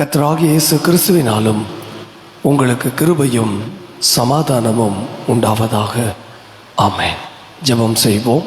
கர்த்தராகிய இயேசு கிறிஸ்துவினாலும் உங்களுக்கு கிருபையும் சமாதானமும் உண்டாவதாக. ஆமேன். ஜெபம் செய்வோம்.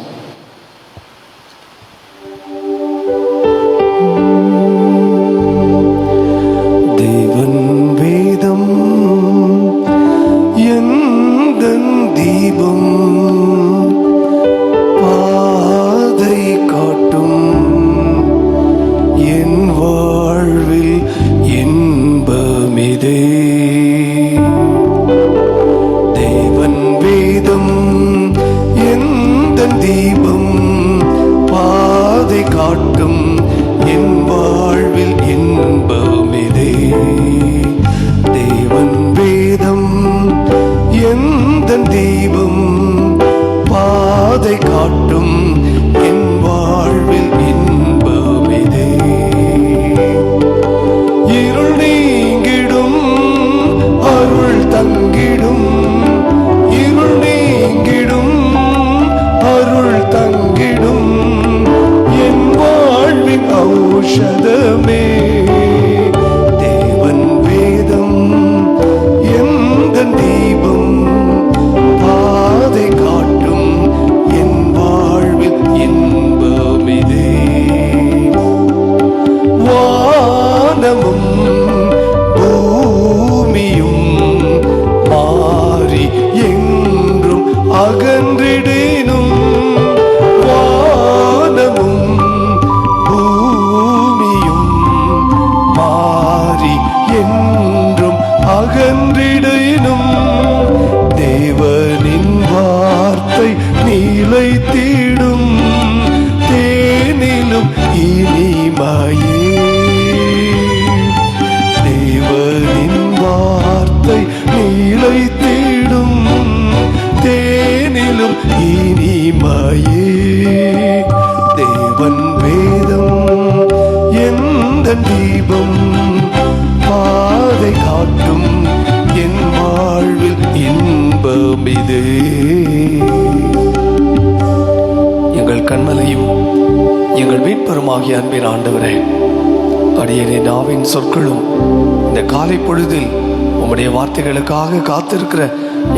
வார்த்தைகளுக்காக காத்திருக்கிற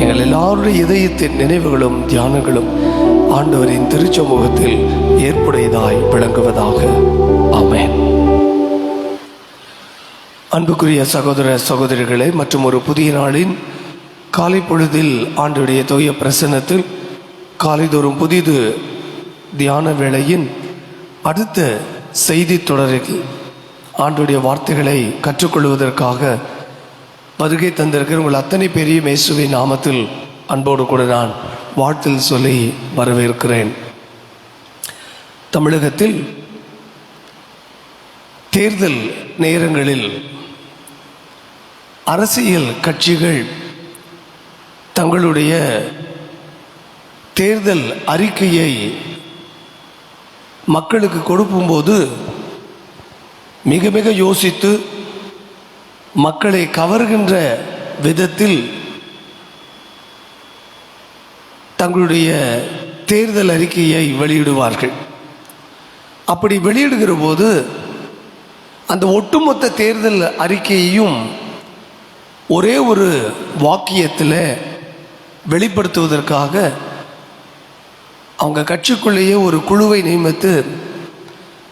எங்கள் எல்லாருடைய இதயத்தின் நினைவுகளும் தியானங்களும் ஆண்டவரின் திருச்சமூகத்தில் ஏற்புடையதாய் விளங்குவதாக. அமேன் அன்புக்குரிய சகோதர சகோதரிகளே மற்றும் ஒரு புதிய நாளின் காலை பொழுதில் ஆண்டுடைய தூய பிரசன்னத்தில் காலைதோறும் புதிது தியான வேளையின் அடுத்த செய்தி தொடரில் ஆண்டுடைய வார்த்தைகளை கற்றுக்கொள்வதற்காக வருகை தந்திருக்கிற உங்கள் அத்தனை பெரிய மேசுவை நாமத்தில் அன்போடு கூட நான் வாழ்த்தில் சொல்லி வரவேற்கிறேன். தமிழகத்தில் தேர்தல் நேரங்களில் அரசியல் கட்சிகள் தங்களுடைய தேர்தல் அறிக்கையை மக்களுக்கு கொடுக்கும்போது மிக மிக யோசித்து மக்களை கவர்கின்ற விதத்தில் தங்களுடைய தேர்தல் அறிக்கையை வெளியிடுவார்கள். அப்படி வெளியிடுகிற போது அந்த ஒட்டுமொத்த தேர்தல் அறிக்கையையும் ஒரே ஒரு வாக்கியத்தில் வெளிப்படுத்துவதற்காக அவங்க கட்சிக்குள்ளேயே ஒரு குழுவை நியமித்து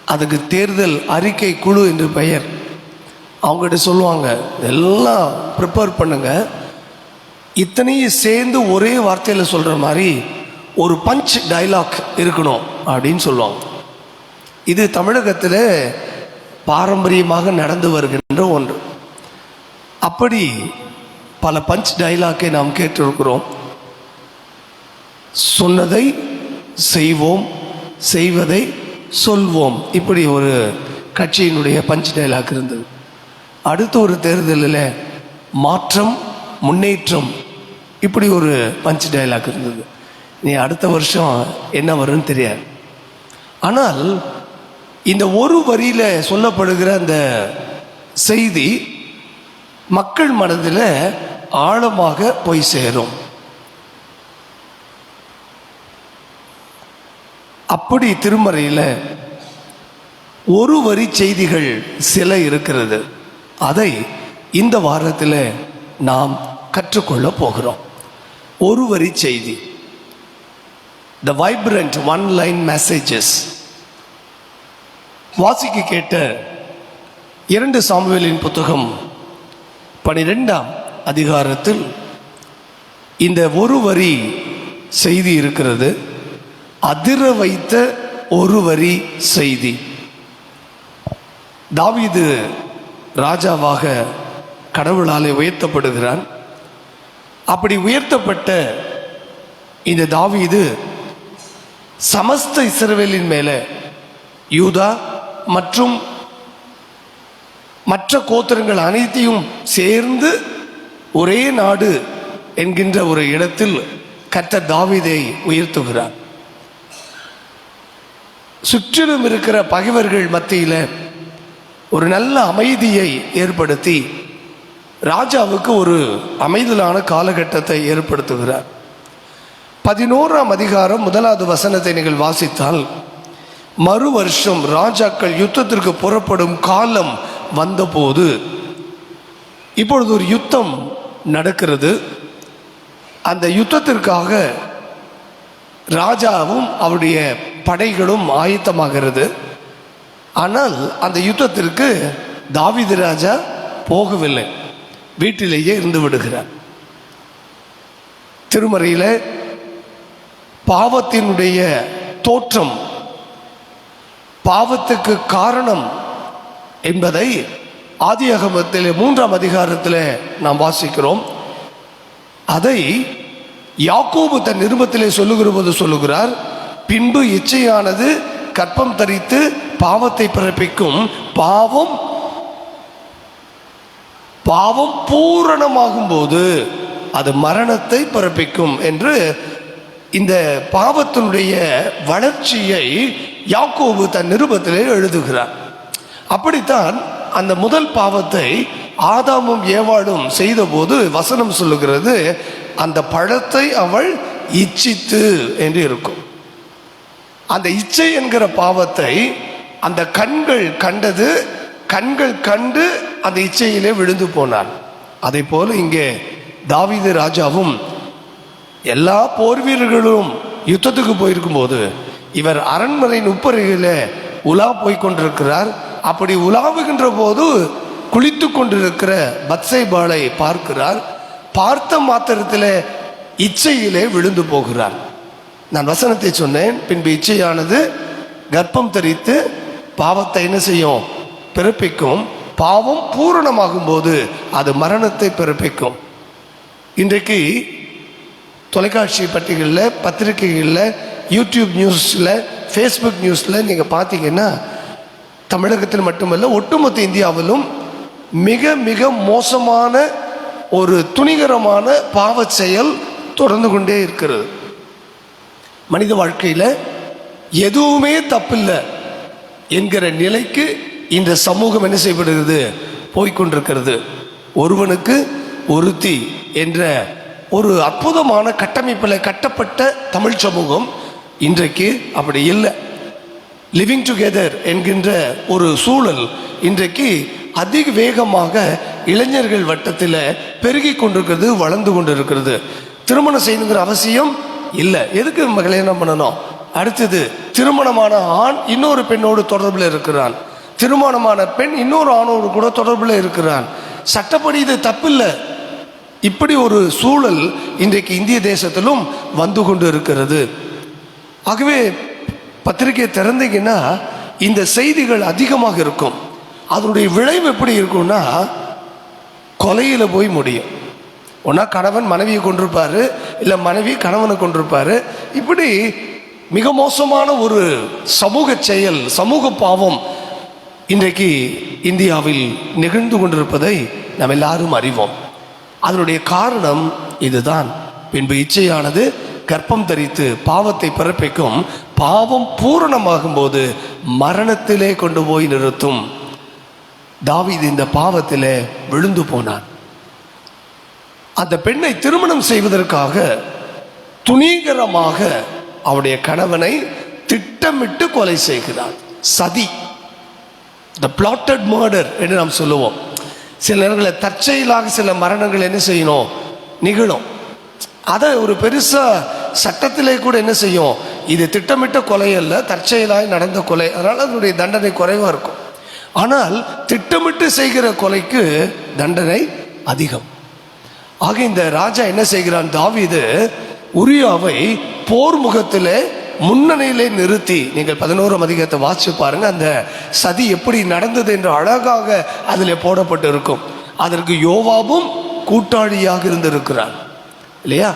அதுக்கு தேர்தல் அறிக்கை குழு என்று பெயர் அவங்ககிட்ட சொல்லுவாங்க எல்லாம் ப்ரிப்பேர் பண்ணுங்க. இத்தனையும் சேர்ந்து ஒரே வார்த்தையில் சொல்கிற மாதிரி ஒரு பஞ்ச் டயலாக் இருக்கணும் அப்படின்னு சொல்லுவாங்க. இது தமிழகத்தில் பாரம்பரியமாக நடந்து வருகின்ற ஒன்று. அப்படி பல பஞ்ச் டயலாக்கை நாம் கேட்டிருக்கிறோம். சொன்னதை செய்வோம் செய்வதை சொல்வோம். இப்படி ஒரு கட்சியினுடைய பஞ்ச் டயலாக் இருந்தது. அடுத்த ஒரு தேர்தலில் மாற்றம் முன்னேற்றம் இப்படி ஒரு பஞ்ச் டயலாக் இருந்தது. நீ அடுத்த வருஷம் என்ன வரும்னு தெரியாது. ஆனால் இந்த ஒரு வரியில் சொல்லப்படுகிற அந்த செய்தி மக்கள் மனதில் ஆழமாக போய் சேரும். அப்படி திருமறையில் ஒரு வரி செய்திகள் சில இருக்கிறது. அதை இந்த வாரத்தில் நாம் கற்றுக்கொள்ள போகிறோம். ஒரு வரி செய்தி. The vibrant one line messages வாசிக்க கேட்ட இரண்டு சாமுவேலின் புத்தகம் பனிரெண்டாம் அதிகாரத்தில் இந்த ஒரு வரி செய்தி இருக்கிறது. அதிர வைத்த ஒரு வரி செய்தி. தாவிது ராஜாவாக கடவுளாலே உயர்த்தப்படுகிறான். அப்படி உயர்த்தப்பட்ட இந்த தாவீது சமஸ்த இஸ்ரவேலின் மேலே யூதா மற்றும் மற்ற கோத்திரங்கள் அனைத்தையும் சேர்ந்து ஒரே நாடு என்கின்ற ஒரு இடத்தில் கத்த தாவீதை உயர்த்துகிறார். சுற்றிலும் இருக்கிற பகைவர்கள் மத்தியில் ஒரு நல்ல அமைதியை ஏற்படுத்தி ராஜாவுக்கு ஒரு அமைதலான காலகட்டத்தை ஏற்படுத்துகிறார். பதினோராம் அதிகாரம் முதலாவது வசனத்தை நீங்கள் வாசித்தால் மறு வருஷம் ராஜாக்கள் யுத்தத்திற்கு புறப்படும் காலம் வந்தபோது இப்பொழுது ஒரு யுத்தம் நடக்கிறது. அந்த யுத்தத்திற்காக ராஜாவும் அவருடைய படைகளும் ஆயத்தமாகிறது. ஆனால் அந்த யுத்தத்திற்கு தாவிது ராஜா போகவில்லை. வீட்டிலேயே இருந்து விடுகிறார். திருமறையில் பாவத்தினுடைய தோற்றம் பாவத்துக்கு காரணம் என்பதை ஆதியாகமத்தில் மூன்றாம் அதிகாரத்தில் நாம் வாசிக்கிறோம். அதை யாக்கோபு தன் நிருபத்திலே சொல்லுகிற போது சொல்லுகிறார் பின்பு இச்சையானது கற்பம் தரித்து பாவத்தை பிறப்பிக்கும் பாவம் பாவம் பூரணமாகும் போது அது மரணத்தை பிறப்பிக்கும் என்று இந்த பாவத்தினுடைய வளர்ச்சியை யாக்கோபு தன் நிருபத்திலே எழுதுகிறார். அப்படித்தான் அந்த முதல் பாவத்தை ஆதாமும் ஏவாடும் செய்தபோது வசனம் சொல்லுகிறது அந்த பழத்தை அவள் இச்சித்து என்று இருக்கும். அந்த இச்சை என்கிற பாவத்தை அந்த கண்கள் கண்டது கண்கள் கண்டு அந்த இச்சையிலே விழுந்து போனான் அதை போல இங்கே தாவீது ராஜாவும் எல்லா போர் வீரர்களும் யுத்தத்துக்கு போயிருக்கும் போது இவர் அரண்மனையின் உப்பருகில உலா போய் கொண்டிருக்கிறார். அப்படி உலாவுகின்ற போது குளித்து கொண்டிருக்கிற பத்சைபாலை பார்க்கிறார். பார்த்த மாத்திரத்தில் இச்சையிலே விழுந்து போகிறார். நான் வசனத்தை சொன்னேன் பின்பு இச்சையானது கர்ப்பம் தெரித்து பாவத்தை என்ன செய்யும்? பிறப்பிக்கும். பாவம் பூரணமாகும் போது அது மரணத்தை பிறப்பிக்கும். இன்றைக்கு தொலைக்காட்சி பட்டிகளில் பத்திரிகைகளில் யூடியூப் நியூஸில் ஃபேஸ்புக் நியூஸில் நீங்கள் பார்த்தீங்கன்னா தமிழகத்தில் மட்டுமல்ல ஒட்டுமொத்த இந்தியாவிலும் மிக மிக மோசமான ஒரு துணிகரமான பாவ செயல் தொடர்ந்து கொண்டே இருக்கிறது. மனித வாழ்க்கையில் எதுவுமே தப்பில்லை. என்கிற நிலைக்கு இந்த சமூகம் என்ன செய்யப்படுகிறது? போய்கொண்டிருக்கிறது. ஒருவனுக்கு ஒருத்தி என்ற ஒரு அற்புதமான கட்டமைப்பில் கட்டப்பட்ட தமிழ் சமூகம் இன்றைக்கு அப்படி இல்லை. லிவிங் டுகெதர் என்கின்ற ஒரு சூழல் இன்றைக்கு அதிக வேகமாக இளைஞர்கள் வட்டத்தில் பெருகி கொண்டிருக்கிறது வளர்ந்து கொண்டிருக்கிறது. திருமணம் செய்யணுங்கிற அவசியம் இல்லை. எதுக்கு நம்ம கல்யாணம் பண்ணணும்? அடுத்தது திருமணமான ஆண் இன்னொரு பெண்ணோடு தொடர்பில் இருக்கிறான். திருமணமான பெண் இன்னொரு ஆணோடு கூட தொடர்பில் இருக்கிறான். சட்டப்படி இது தப்பில்லை. இப்படி ஒரு சூழல் இன்றைக்கு இந்திய தேசத்திலும் வந்து கொண்டு இருக்கிறது ஆகவே பத்திரிகை திறந்தீங்கன்னா இந்த செய்திகள் அதிகமாக இருக்கும். அதனுடைய விளைவு எப்படி இருக்கும்னா கொலையில் போய் முடியும். ஒன்றா கணவன் மனைவியை கொண்டிருப்பார் இல்லை மனைவி கணவனை கொண்டிருப்பாரு இப்படி மிக மோசமான ஒரு சமூக செயல் சமூக பாவம் இன்றைக்கு இந்தியாவில் நிகழ்ந்து கொண்டிருப்பதை நாம் எல்லாரும் அறிவோம். அதனுடைய காரணம் இதுதான். பின்பு இச்சையானது கர்ப்பம் தரித்து பாவத்தை பிறப்பிக்கும் பாவம் பூரணமாகும் போது மரணத்திலே கொண்டு போய் நிறுத்தும். தாவித் இந்த பாவத்திலே விழுந்து போனான். அந்த பெண்ணை திருமணம் செய்வதற்காக துணிகரமாக அவருடைய கணவனை திட்டமிட்டு கொலை செய்கிறாள் சதி. த பிளாட்டட் மர்டர் என்று நாம் சொல்லுவோம். சில நேரங்களில் தற்செயலாக சில மரணங்கள் என்ன செய்யணும்? நிகழும். அதை ஒரு பெருசா சட்டத்திலே கூட என்ன செய்யும்? இது திட்டமிட்ட கொலை அல்ல தற்செயலாய் நடந்த கொலை. அதனால அதனுடைய தண்டனை குறைவா இருக்கும். ஆனால் திட்டமிட்டு செய்கிற கொலைக்கு தண்டனை அதிகம். ஆக இந்த ராஜா என்ன செய்கிறான்? தாவிது உரியாவை போர் முகத்தில் முன்னணியிலே நிறுத்தி நீங்கள் பதினோராம் அதிகாரத்தை வாசிச்சு பாருங்க அந்த சதி எப்படி நடந்தது என்று அழகாக அதில் போடப்பட்டு இருக்கும் அதற்கு யோவாவும் கூட்டாளியாக இருந்திருக்கிறான் இல்லையா?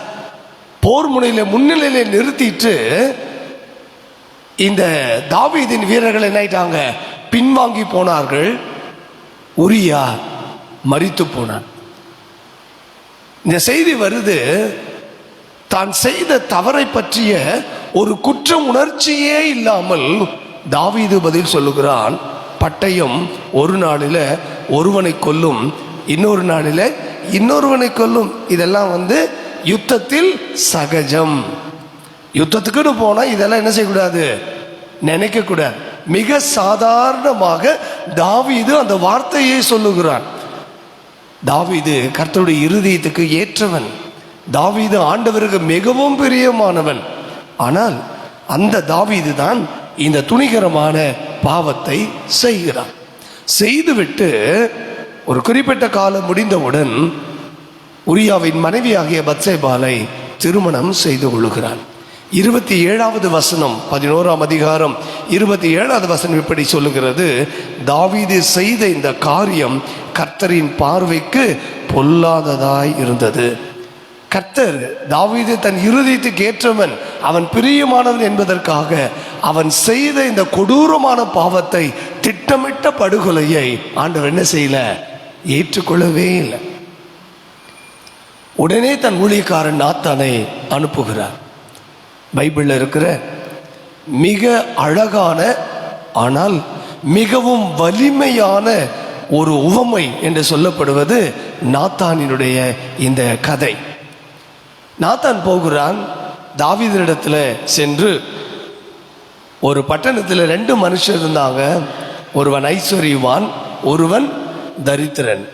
போர் முனையில முன்னிலையில நிறுத்திட்டு இந்த தாவீதின் வீரர்கள் என்ன ஆயிட்டாங்க பின்வாங்கி போனார்கள். உரியா மறித்து போனான். இந்த செய்தி வருது தான் செய்த தவறை பற்றிய ஒரு குற்ற உணர்ச்சியே இல்லாமல் தாவீது பதில் சொல்லுகிறான் பட்டயம் ஒரு நாளில் ஒருவனை கொல்லும் இன்னொரு நாளில் இன்னொருவனை கொல்லும். இதெல்லாம் வந்து யுத்தத்தில் சகஜம். யுத்தத்துக்குன்னு போனால் இதெல்லாம் என்ன செய்யக்கூடாது? நினைக்கக்கூடாது மிக சாதாரணமாக தாவீது அந்த வார்த்தையை சொல்லுகிறான். தாவீது கர்த்தருடைய இருதயத்துக்கு ஏற்றவன். தாவீது ஆண்டவருக்கு மிகவும் பிரியமானவன். ஆனால் அந்த தாவீது தான் இந்த துணிகரமான பாவத்தை செய்கிறான். செய்துவிட்டு ஒரு குறிப்பிட்ட காலம் முடிந்தவுடன் உரியாவின் மனைவியாகிய பத்சேபாலை திருமணம் செய்து கொள்கிறான். இருபத்தி ஏழாவது வசனம் பதினோராம் அதிகாரம் இருபத்தி ஏழாவது வசனம் இப்படி சொல்லுகிறது தாவீது செய்த இந்த காரியம் கர்த்தரின் பார்வைக்கு பொல்லாததாய் இருந்தது. கர்த்தர் தாவீது தன் இருதயத்துக்கு ஏற்றவன் அவன் பிரியமானவன் என்பதற்காக அவன் செய்த இந்த கொடூரமான பாவத்தை திட்டமிட்ட படுகொலையை ஆண்டவர் என்ன செய்யல? ஏற்றுக்கொள்ளவே இல்லை. உடனே தன் ஊழியக்காரன் நாத்தானை அனுப்புகிறார். பைபிளில் இருக்கிற மிக அழகான ஆனால் மிகவும் வலிமையான ஒரு உவமை என்று சொல்லப்படுவது நாத்தானினுடைய இந்த கதை. நாத்தான் போகிறான். தாவீதனிடத்தில் சென்று ஒரு பட்டணத்தில் ரெண்டு மனுஷர் இருந்தாங்க. ஒருவன் ஐஸ்வர்யவான் ஒருவன் தரித்திரன்.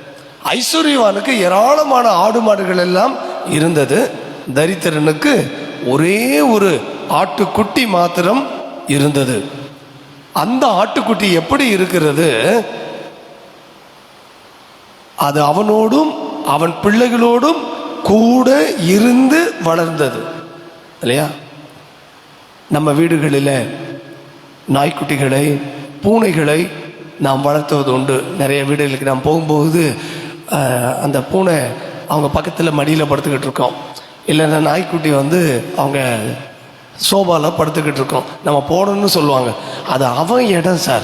ஐஸ்வர்யவானுக்கு ஏராளமான ஆடு மாடுகள் எல்லாம் இருந்தது. தரித்திரனுக்கு ஒரே ஒரு ஆட்டுக்குட்டி மாத்திரம் இருந்தது. அந்த ஆட்டுக்குட்டி எப்படி இருக்கிறது? அது அவனோடும் அவன் பிள்ளைகளோடும் கூட இருந்து வளர்ந்தது. இல்லையா? நம்ம வீடுகளில் நாய்க்குட்டிகளை பூனைகளை நாம் வளர்த்துவது உண்டு. நிறைய வீடுகளுக்கு நாம் போகும்போது அந்த பூனை அவங்க பக்கத்தில் மடியில் படுத்துக்கிட்டு இருக்கோம். இல்லைன்னா நாய்க்குட்டி வந்து அவங்க சோபாவில் படுத்துக்கிட்டு இருக்கோம். நம்ம போடணும்னு சொல்லுவாங்க. அது அவன் இடம் சார்.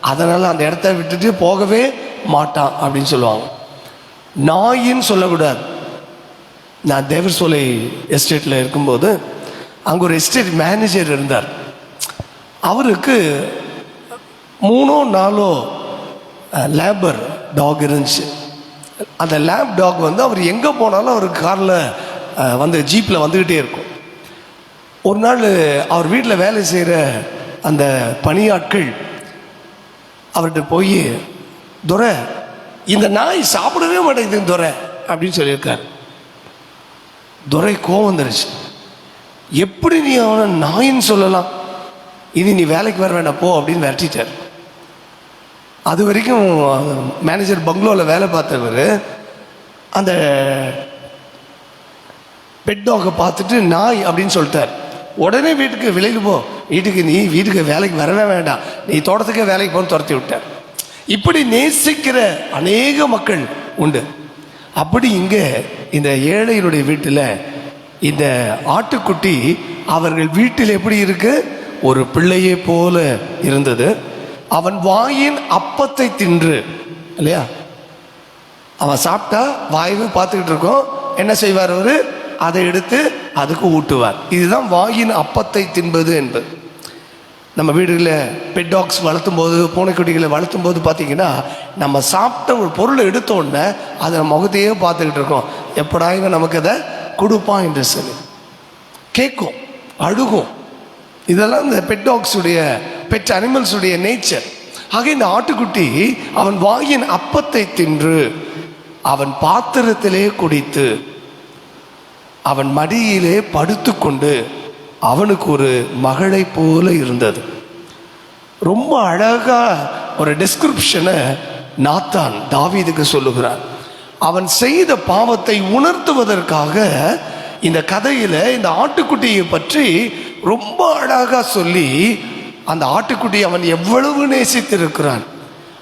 அதனால் அந்த இடத்த விட்டுட்டு போகவே மாட்டான் அப்படின்னு சொல்லுவாங்க. நாயின்னு சொல்லக்கூடாது. நான் தேவர்சோலை எஸ்டேட்டில் இருக்கும்போது அங்கே ஒரு எஸ்டேட் மேனேஜர் இருந்தார். அவருக்கு மூணோ நாலோ லேபர் டாக் இருந்துச்சு. அந்த லேப் டாக் வந்து அவர் எங்கே போனாலும் அவர் காரில் வந்து ஜீப்பில் வந்துக்கிட்டே இருக்கும். ஒரு நாள் அவர் வீட்டில் வேலை செய்கிற அந்த பணியாட்கள் அவர்கிட்ட போய் துரை இந்த நாய் சாப்பிடவே மாட்டேங்குது துரை அப்படின்னு சொல்லியிருக்காரு. துரை கோவம் வந்துருச்சு எப்படி நீ அவனை நாயின்னு சொல்லலாம்? இனி நீ வேலைக்கு வர வேண்டாம் போ அப்படின்னு விரட்டிட்டார். அது வரைக்கும் மேனேஜர் பங்களோவில் வேலை பார்த்தவர் அந்த பெட் டாகை பார்த்துட்டு நாய் அப்படின்னு சொல்லிட்டார். உடனே வீட்டுக்கு விலைக்கு போ. வீட்டுக்கு நீ வீட்டுக்கு வேலைக்கு வரவே வேண்டாம். நீ தோட்டத்துக்கே வேலைக்கு போன்னு துரத்தி விட்டார். இப்படி நேசிக்கிற அநேக மக்கள் உண்டு. அப்படி இங்கே இந்த ஏழையினுடைய வீட்டில் இந்த ஆட்டுக்குட்டி அவர்கள் வீட்டில் எப்படி இருக்கு? ஒரு பிள்ளையை போல இருந்தது. அவன் வாயின் அப்பத்தை தின்று இல்லையா? அவன் சாப்பிட்டா வாயவே பார்த்துக்கிட்டு இருக்கோம். என்ன செய்வார் அவர்? அதை எடுத்து அதுக்கு ஊட்டுவார். இதுதான் வாயின் அப்பத்தை தின்பது என்பது. நம்ம வீடுகளில் பெட் டாக்ஸ் வளர்த்தும் போது பூனைக்குட்டிகளை வளர்த்தும் போது பார்த்தீங்கன்னா நம்ம சாப்பிட்ட ஒரு பொருளை எடுத்த உடனே அதை நம்ம முகத்தையே பார்த்துக்கிட்டு இருக்கோம். எப்படா இவன் நமக்கு அதை கொடுப்பான் என்று சொல்லி. கேட்கும் அழுகும். இதெல்லாம் இந்த பெட் டாக்ஸுடைய பெட் அனிமல்ஸுடைய நேச்சர் ஆக இந்த ஆட்டுக்குட்டி அவன் வாயின் அப்பத்தை தின்று அவன் பாத்திரத்திலே குடித்து அவன் மடியிலே படுத்துக்கொண்டு அவனுக்கு ஒரு மகளை போல இருந்தது. ரொம்ப அழகா ஒரு டிஸ்கிரிப்ஷனை நாத்தான் தாவீதுக்கு சொல்லுகிறான். அவன் செய்த பாவத்தை உணர்த்துவதற்காக இந்த கதையில் இந்த ஆட்டுக்குட்டியை பற்றி ரொம்ப அழகாக சொல்லி அந்த ஆட்டுக்குட்டி அவன் எவ்வளவு நேசித்திருக்கிறான்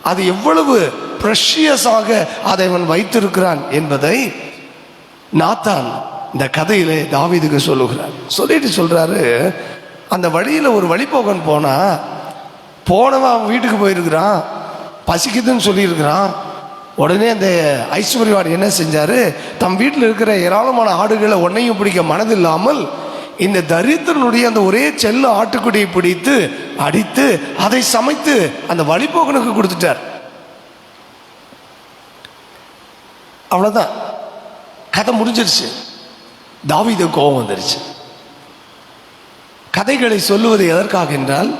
அது எவ்வளவு ப்ரெஷியஸாக அதை அவன் வைத்திருக்கிறான் என்பதை நாத்தான் இந்த கதையிலே தாவிதுக்கு சொல்லுகிறார். சொல்லிட்டு சொல்றாரு அந்த வழியில் ஒரு வழிபோகன் போனா போனவன் அவன் வீட்டுக்கு போயிருக்கிறான் பசிக்குதுன்னு சொல்லியிருக்கிறான். உடனே அந்த ஐஸ்வர்யவான் என்ன செஞ்சார் தம் வீட்டில் இருக்கிற ஏராளமான ஆடுகளை ஒன்னையும் பிடிக்க மனதில்லாமல் இந்த தரித்திரனுடைய அந்த ஒரே செல்ல ஆட்டுக்குட்டியை பிடித்து அடித்து அதை சமைத்து அந்த வழிபோகனுக்கு கொடுத்துட்டார். அவ்வளோதான் கதை முடிஞ்சிருச்சு. தாவித கோபம் வந்துருச்சு. கதைகளை சொல்லுவது எதற்காக என்றால்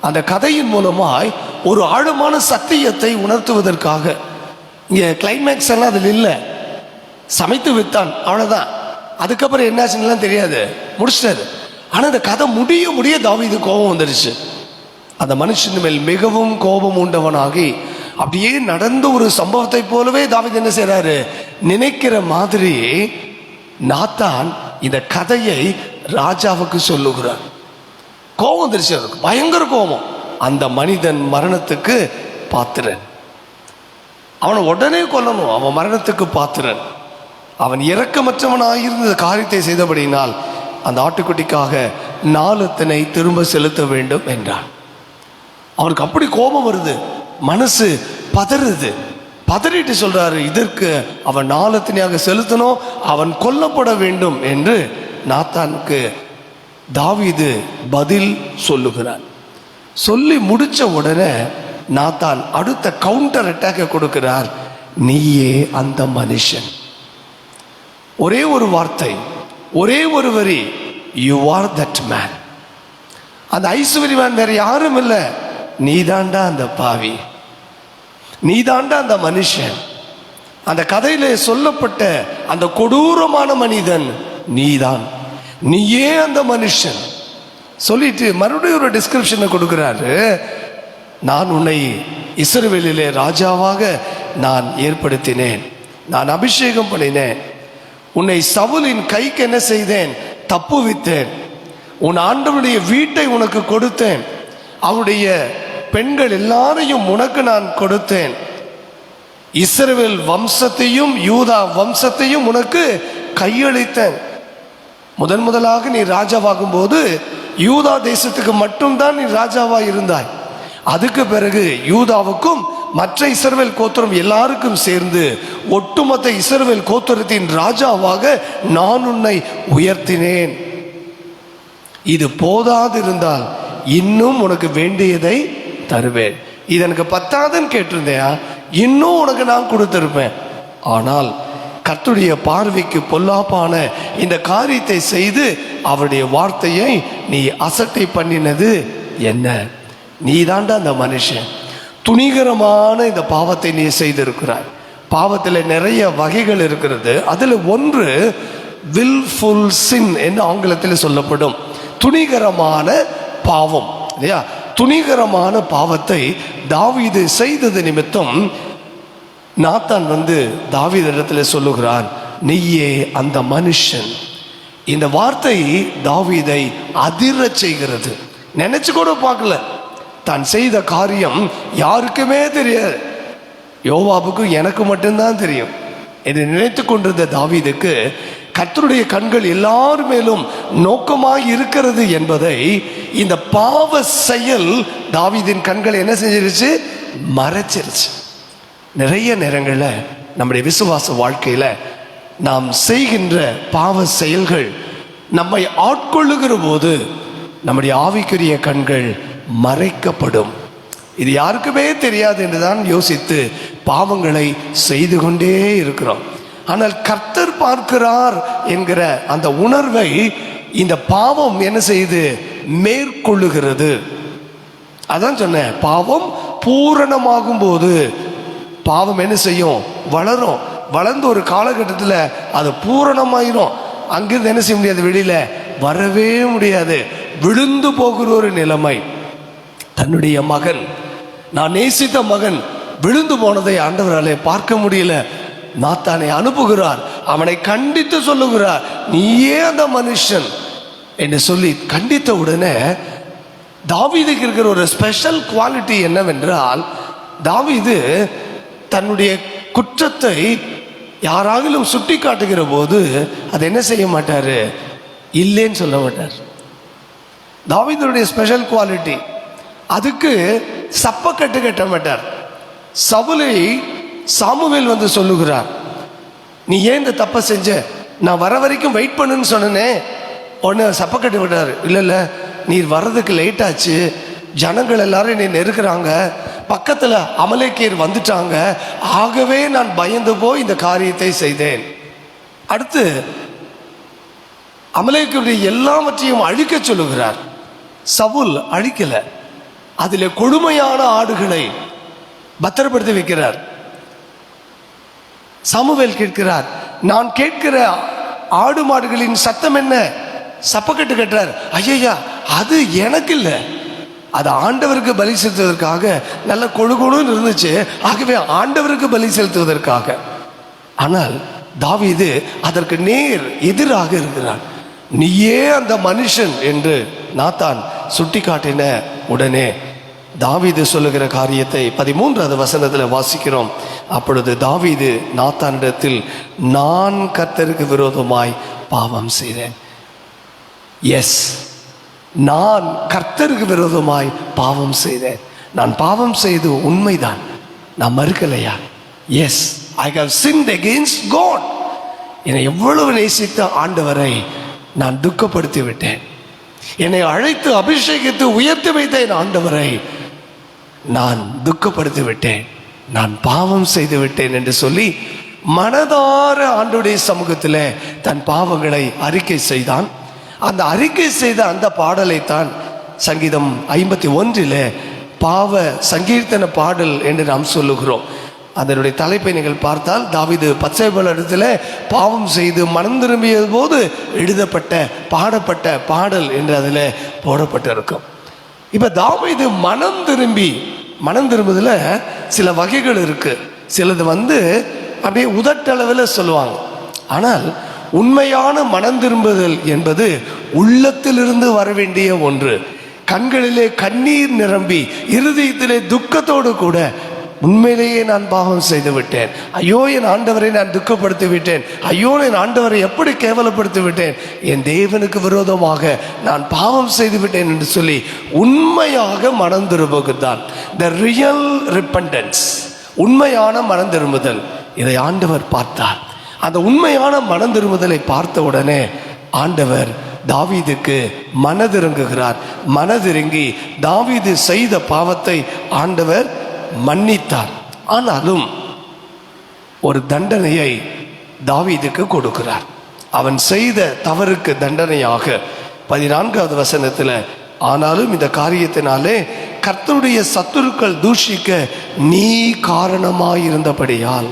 அந்த கதையின் மூலமாய் ஒரு ஆழமான சத்தியத்தை உணர்த்துவதற்காக. இங்கே கிளைமேக்ஸ் எல்லாம் அதில் இல்லை. சமைத்து வித்தான் அவ்வளோதான் அதுக்கப்புறம் என்னாச்சுன்னுலாம் தெரியாது. முடிச்சிட்டாரு. ஆனால் அந்த கதை முடிய முடிய தாவிது கோபம் வந்துருச்சு. அந்த மனுஷன் மேல் மிகவும் கோபம் உண்டவனாகி அப்படியே நடந்த ஒரு சம்பவத்தை போலவே தாவிது என்ன செய்கிறாரு நினைக்கிற மாதிரி நாத்தான் இந்த கதையை ராஜாவுக்கு சொல்லுகிறார் கோபம் வந்துருச்சு அவருக்கு பயங்கர கோபம். அந்த மனிதன் மரணத்துக்கு பாத்திரன். அவனை உடனே கொல்லணும். அவன் மரணத்துக்கு பாத்திரன். அவன் இரக்கமற்றவனாக இருந்த காரியத்தை செய்தபடியினால் அந்த ஆட்டுக்குட்டிக்காக நாலத்தினை திரும்ப செலுத்த வேண்டும் என்றான். அவனுக்கு அப்படி கோபம் வருது. மனசு பதறுது. பதறிட்டு சொல்றாரு இதற்கு அவன் நாலத்தினையாக செலுத்தணும் அவன் கொல்லப்பட வேண்டும் என்று நாத்தானுக்கு தாவிது பதில் சொல்லுகிறான் சொல்லி முடிச்ச உடனே நாத்தான் அடுத்த கவுண்டர் அட்டாக்க கொடுக்கிறார். நீயே அந்த மனுஷன். ஒரே ஒரு வார்த்தை ஒரே ஒரு வரி யூ ஆர் தட் மேன் அந்த ஐஸ்வர்யவான் வேற யாரும் இல்லை. நீதாண்டா அந்த பாவி. நீதாண்டா அந்த மனுஷன். அந்த கதையில சொல்லப்பட்ட அந்த கொடூரமான மனிதன் நீதான். நீயே அந்த மனுஷன். சொல்லிட்டு மறுபடியும் ஒரு டிஸ்கிரிப்ஷனை கொடுக்குறாரு. நான் உன்னை இஸ்ரவேலிலே ராஜாவாக நான் ஏற்படுத்தினேன். நான் அபிஷேகம் பண்ணினேன். உன்னை சவுலின் கைக்கு என்ன செய்தேன்? தப்புவித்தேன். உன் ஆண்டவனுடைய வீட்டை உனக்கு கொடுத்தேன். அவருடைய பெண்கள் எல்லாரையும் உனக்கு நான் கொடுத்தேன். இஸ்ரேல் வம்சத்தையும் யூதா வம்சத்தையும் உனக்கு கையளித்தேன். முதன் முதலாக நீ ராஜாவாகும் போது யூதா தேசத்துக்கு மட்டும்தான் நீ ராஜாவா இருந்தாய். அதுக்கு பிறகு யூதாவுக்கும் மற்ற இஸ்ரவேல் கோத்திரம் எல்லாருக்கும் சேர்ந்து ஒட்டுமொத்த இஸ்ரவேல் கோத்திரத்தின் ராஜாவாக நான் உன்னை உயர்த்தினேன். இது போதாதிருந்தால் இன்னும் உனக்கு வேண்டியதை தருவேன் இது எனக்கு பத்தாதுன்னு கேட்டிருந்தேயா? இன்னும் உனக்கு நான் கொடுத்துருப்பேன். ஆனால் கத்துடைய பார்வைக்கு பொல்லாப்பான இந்த காரியத்தை செய்து அவருடைய வார்த்தையை நீ அசட்டை பண்ணினது என்ன? நீதாண்டா அந்த மனுஷன். துணிகரமான இந்த பாவத்தை நீ செய்திருக்கிறாய். பாவத்தில் நிறைய வகைகள் இருக்கிறது. அதில் ஒன்று வில்ஃபுல் சின் என்று ஆங்கிலத்தில் சொல்லப்படும். துணிகரமான பாவம் இல்லையா? துணிகரமான பாவத்தை தாவீது செய்தது நிமித்தம் நாத்தான் வந்து தாவீது இடத்துல சொல்லுகிறான் நீயே அந்த மனுஷன். இந்த வார்த்தை தாவீதை அதிர செய்கிறது. நினைச்சு கூட பார்க்கல. தான் செய்த காரியம் யாருக்குமே தெரியாது. யோவாபுக்கும் எனக்கு மட்டும்தான் தெரியும். என்று நினைத்து கொண்டிருந்த தாவீதுக்கு கத்தருடைய கண்கள் எல்லார் மேலும் நோக்கமாக இருக்கிறது என்பதை இந்த பாவ செயல் தாவிதின் கண்கள் என்ன செஞ்சிருச்சு? மறைச்சிருச்சு. நிறைய நேரங்களில் நம்முடைய விசுவாச வாழ்க்கையில் நாம் செய்கின்ற பாவ செயல்கள் நம்மை ஆட்கொள்ளுகிற போது நம்முடைய ஆவிக்குரிய கண்கள் மறைக்கப்படும். இது யாருக்குமே தெரியாது என்றுதான் யோசித்து பாவங்களை செய்து கொண்டே இருக்கிறோம். ஆனால் கர்த்தர் பார்க்கிறார் என்கிற அந்த உணர்வை இந்த பாவம் என்ன செய்து? மேற்கொள்ளுகிறது. அதான் சொன்னேன் பாவம் பூரணமாகும் போது பாவம் என்ன செய்யும்? வளரும். வளர்ந்து ஒரு காலகட்டத்தில் அது பூரணமாயிரும். அங்கிருந்து என்ன செய்ய முடியாது? வெளியில வரவே முடியாது. விழுந்து போகிற ஒரு நிலைமை. தன்னுடைய மகன் நான் நேசித்த மகன் விழுந்து போனதை ஆண்டவராலே பார்க்க முடியல. நாத்தானை அனுப்புகிறார் அவனை கண்டித்து சொல்லுகிறார் நீயே அந்த மனுஷன். என்று சொல்லி கண்டித்த உடனே தாவீதுக்கு இருக்கிற ஒரு ஸ்பெஷல் குவாலிட்டி என்னவென்றால் தாவீது தன்னுடைய குற்றத்தை யாராகிலும் சுட்டி காட்டுகிற போது அதை என்ன செய்ய மாட்டார்? இல்லைன்னு சொல்ல மாட்டார். தாவீதுடைய ஸ்பெஷல் குவாலிட்டி அதுக்கு சப்பக்கட்டு கட்ட மாட்டார். சவுலை சாமுவேல் வந்து சொல்லுகிறார் நீ ஏன் இந்த தப்பை செஞ்ச? நான் வர வரைக்கும் வெயிட் பண்ணுன்னு சொன்னனே. உடனே சப்பக்கட்டு விட்டார். இல்லை இல்லை நீர் வர்றதுக்கு லேட் ஆச்சு. ஜனங்கள் எல்லாரும் என்னை நெருக்கிறாங்க பக்கத்தில் அமலேக்கியர் வந்துட்டாங்க. ஆகவே நான் பயந்து போய் இந்த காரியத்தை செய்தேன். அடுத்து அமலேக்கியுடைய எல்லாவற்றையும் அழிக்க சொல்லுகிறார். சவுல் அழிக்கல. அதில் கொடுமையான ஆடுகளை பத்திரப்படுத்தி வைக்கிறார். சமுவேல் கேட்கிறார் நான் கேட்கிற ஆடு மாடுகளின் சத்தம் என்ன? சப்பக்கட்டு கட்டுறார் ஐயா அது எனக்கு இல்லை. அது ஆண்டவருக்கு பலி செலுத்துவதற்காக நல்ல கொழுகொழுன்னு இருந்துச்சு. ஆகவே ஆண்டவருக்கு பலி செலுத்துவதற்காக. ஆனால் தாவிது அதற்கு நேர் எதிராக இருக்கிறான். நீயே அந்த மனுஷன் என்று நாத்தான் சுட்டி காட்டின உடனே தாவீது சொல்லுகிற காரியத்தை பதிமூன்றாவது வசனத்தில் வாசிக்கிறோம். அப்பொழுது தாவீது நாத்தானிடத்தில் நான் கர்த்தருக்கு விரோதமாய் பாவம் செய்தேன். எஸ் நான் கர்த்தருக்கு விரோதமாய் பாவம் செய்தேன். நான் பாவம் செய்து உண்மைதான். நான் மறுக்கலையா? Yes I have sinned against God என்னை எவ்வளவு நேசித்த ஆண்டவரை நான் துக்கப்படுத்தி விட்டேன் என்னை அழைத்து அபிஷேகித்து உயர்த்தி வைத்தேன் ஆண்டவரை நான் துக்கப்படுத்தி விட்டேன் நான் பாவம் செய்து விட்டேன் என்று சொல்லி மனதார ஆண்டுடைய சமூகத்தில் தன் பாவங்களை அறிக்கை செய்தான். அந்த அறிக்கை செய்த அந்த பாடலை தான் சங்கீதம் ஐம்பத்தி ஒன்றில் பாவ சங்கீர்த்தன பாடல் என்று நாம் சொல்லுகிறோம். அதனுடைய தலைப்பை நீங்கள் பார்த்தால் தாவிது பச்சை இடத்துல பாவம் செய்து மனம் திரும்பிய போது எழுதப்பட்ட பாடப்பட்ட பாடல் என்று அதில் போடப்பட்டிருக்கும். இப்போ தாவீது மனம் திரும்பி மனம் திரும்புதில் சில வகைகள் இருக்குது சிலது வந்து அப்படியே உதட்டளவில் சொல்லுவாங்க. ஆனால் உண்மையான மனம் திரும்புதல் என்பது உள்ளத்திலிருந்து வர வேண்டிய ஒன்று. கண்களிலே கண்ணீர் நிரம்பி இருதயத்திலே துக்கத்தோடு கூட உண்மையிலேயே நான் பாவம் செய்து விட்டேன் ஐயோ என் ஆண்டவரை நான் துக்கப்படுத்தி விட்டேன் ஐயோ என் ஆண்டவரை எப்படி கேவலப்படுத்தி விட்டேன் என் தேவனுக்கு விரோதமாக நான் பாவம் செய்து விட்டேன் என்று சொல்லி உண்மையாக மனம் திரும்புகிறான். த ரியல் ரிப்பண்டன்ஸ் உண்மையான மனம் திரும்புதல். இதை ஆண்டவர் பார்த்தார். அந்த உண்மையான மனம் திரும்புதலை பார்த்த உடனே ஆண்டவர் தாவீதுக்கு மனதிறங்குகிறார் மனதிறங்கி தாவீது செய்த பாவத்தை ஆண்டவர் மன்னித்தார். ஆனாலும் ஒரு தண்டனையை தாவீதுக்கு கொடுக்கிறார். அவன் செய்த தவறுக்கு தண்டனையாக பதினான்காவது வசனத்தில் ஆனாலும் இந்த காரியத்தினாலே கர்த்தருடைய சத்துருக்கள் தூஷிக்க நீ காரணமாயிருந்தபடியால்.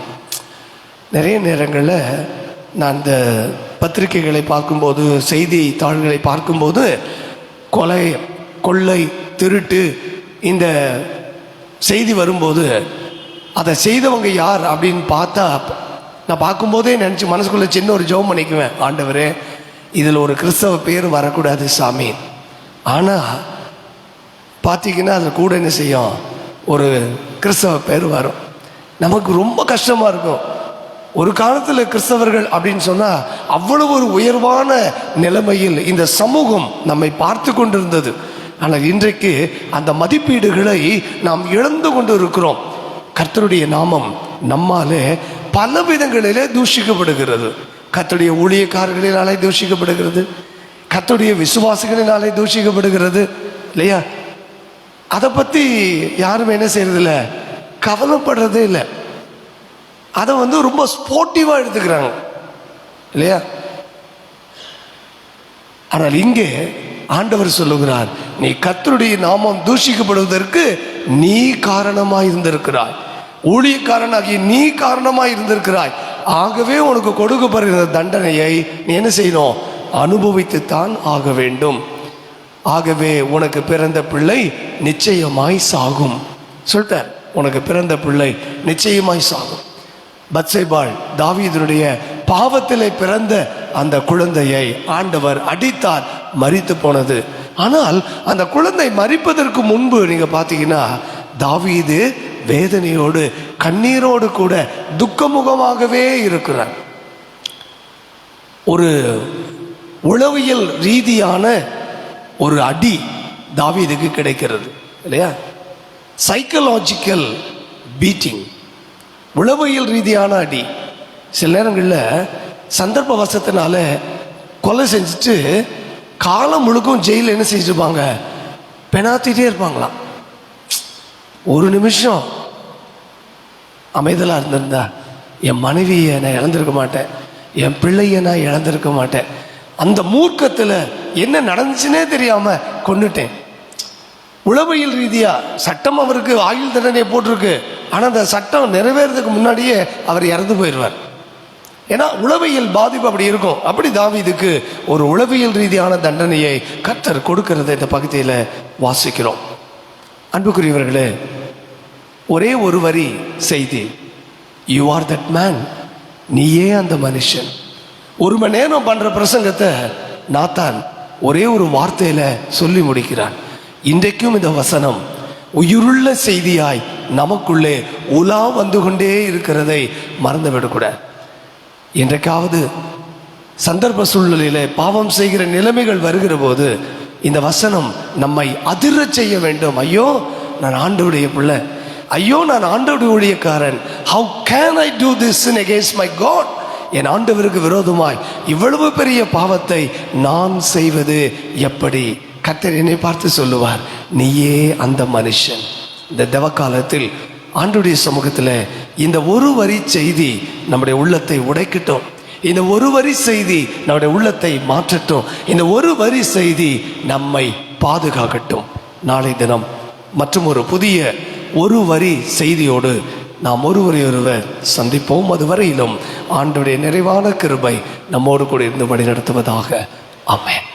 நிறைய நேரங்களில் நான் இந்த பத்திரிகைகளை பார்க்கும்போது செய்தி தாள்களை பார்க்கும்போது கொலை கொள்ளை திருட்டு இந்த செய்தி வரும்போது அதை செய்தவங்க யார்? அப்படின்னு பார்த்தா நான் பார்க்கும்போதே நினச்சி மனசுக்குள்ளே சின்ன ஒரு ஜெபம் பண்ணிக்குவேன். ஆண்டவரே இதில் ஒரு கிறிஸ்தவ பேர் வரக்கூடாது சாமி. ஆனால் பார்த்தீங்கன்னா அதில் கூட என்ன செய்யும்? ஒரு கிறிஸ்தவ பேர் வரும். நமக்கு ரொம்ப கஷ்டமாக இருக்கும். ஒரு காலத்தில் கிறிஸ்தவர்கள் அப்படின்னு சொன்னால் அவ்வளவு ஒரு உயர்வான நிலைமையில் இந்த சமூகம் நம்மை பார்த்து கொண்டிருந்தது. ஆனால் இன்றைக்கு அந்த மதிப்பீடுகளை நாம் இழந்து கொண்டு இருக்கிறோம் கர்த்தருடைய நாமம் நம்மாலே பல விதங்களிலே தூஷிக்கப்படுகிறது. கத்துடைய ஊழியக்காரர்களினாலே தூஷிக்கப்படுகிறது. கத்துடைய விசுவாசிகளினாலே தூஷிக்கப்படுகிறது. இல்லையா? அதை பற்றி யாரும் என்ன செய்யறதில்ல? கவலைப்படுறதே இல்லை. அதை வந்து ரொம்ப ஸ்போர்ட்டிவாக எடுத்துக்கிறாங்க. இல்லையா? ஆனால் இங்கே ஆண்டவர் சொல்லுகிறார் நீ கத்தருடைய நாமம் தூஷிக்கப்படுவதற்கு நீ காரணமாய் இருந்திருக்கிறாய். ஊழியக்காரனாகி நீ காரணமாய் இருந்திருக்கிறாய். ஆகவே உனக்கு கொடுக்கப்படுகிற தண்டனையை நீ என்ன செய்யணும்? அனுபவித்துத்தான் ஆக வேண்டும். ஆகவே உனக்கு பிறந்த பிள்ளை நிச்சயமாய் சாகும். சொல்லிட்டார் உனக்கு பிறந்த பிள்ளை நிச்சயமாய் சாகும். பத்சைபாள் தாவீதனுடைய பாவத்திலே பிறந்த அந்த குழந்தையை ஆண்டவர் அடித்தார். மறித்து போனது. ஆனால் அந்த குழந்தை மறிப்பதற்கு முன்பு நீங்கள் பார்த்தீங்கன்னா தாவீது வேதனையோடு கண்ணீரோடு கூட துக்கமுகமாகவே இருக்கிறார். ஒரு உளவியல் ரீதியான ஒரு அடி தாவீதுக்கு கிடைக்கிறது இல்லையா? சைக்கலாஜிக்கல் பீட்டிங் உளவியல் ரீதியான அடி. சில நேரங்களில் சந்தர்ப்ப வசத்தினால கொலை செஞ்சுட்டு காலம் முழுக்கும் ஜெயிலில் என்ன செஞ்சுருப்பாங்க? பெனாத்திட்டே இருப்பாங்களாம். ஒரு நிமிஷம் அமைதலாக இருந்திருந்தா என் மனைவியை நான் இழந்திருக்க மாட்டேன் என் பிள்ளையை நான் இழந்திருக்க மாட்டேன். அந்த மூர்க்கத்தில் என்ன நடந்துச்சுன்னே தெரியாமல் கொண்டுட்டேன் உளவியல் ரீதியாக சட்டம் அவருக்கு ஆயுள் தண்டனை போட்டிருக்கு. ஆனால் அந்த சட்டம் நிறைவேறதுக்கு முன்னாடியே அவர் இறந்து போயிடுவார். ஏன்னா உளவியல் பாதிப்பு அப்படி இருக்கும். அப்படி தாவீதுக்கு ஒரு உளவியல் ரீதியான தண்டனையை கத்தர் கொடுக்கிறத இந்த பகுதியில் வாசிக்கிறோம். அன்புக்குரியவர்களே ஒரே ஒரு வரி செய்தி. யூ ஆர் தட் மேன் நீயே அந்த மனுஷன். ஒரு மணி நேரம் பண்ற பிரசங்கத்தை நாத்தான் ஒரே ஒரு வார்த்தையில சொல்லி முடிக்கிறான். இன்றைக்கும் இந்த வசனம் உயிருள்ள செய்தியாய் நமக்குள்ளே உலா வந்து கொண்டே இருக்கிறதை மறந்துவிடக்கூடாது. என்றைக்காவது சந்தர்ப்ப சூழ்நிலையில பாவம் செய்கிற நிலைமைகள் வருகிற போது இந்த வசனம் நம்மை அதிரச் செய்ய வேண்டும். ஐயோ நான் ஆண்டவுடைய பிள்ளை. ஐயோ நான் ஆண்டவுடைய ஊழியக்காரன். How can I do this sin against my God என் ஆண்டவருக்கு விரோதமாய் இவ்வளவு பெரிய பாவத்தை நான் செய்வது எப்படி? கத்தர் என்னை பார்த்து சொல்லுவார் நீயே அந்த மனுஷன். இந்த தவ காலத்தில் ஆண்டுடைய சமூகத்தில் இந்த ஒரு வரி செய்தி நம்முடைய உள்ளத்தை உடைக்கட்டும். இந்த ஒரு வரி செய்தி நம்முடைய உள்ளத்தை மாற்றட்டும். இந்த ஒரு வரி செய்தி நம்மை பாதுகாக்கட்டும். நாளை தினம் மற்றும் ஒரு புதிய ஒரு வரி செய்தியோடு நாம் ஒருவரை ஒருவர் சந்திப்போம். அதுவரையிலும் ஆண்டுடைய நிறைவான கிருபை நம்மோடு கூட இருந்து வழிநடத்துவதாக. அமேன்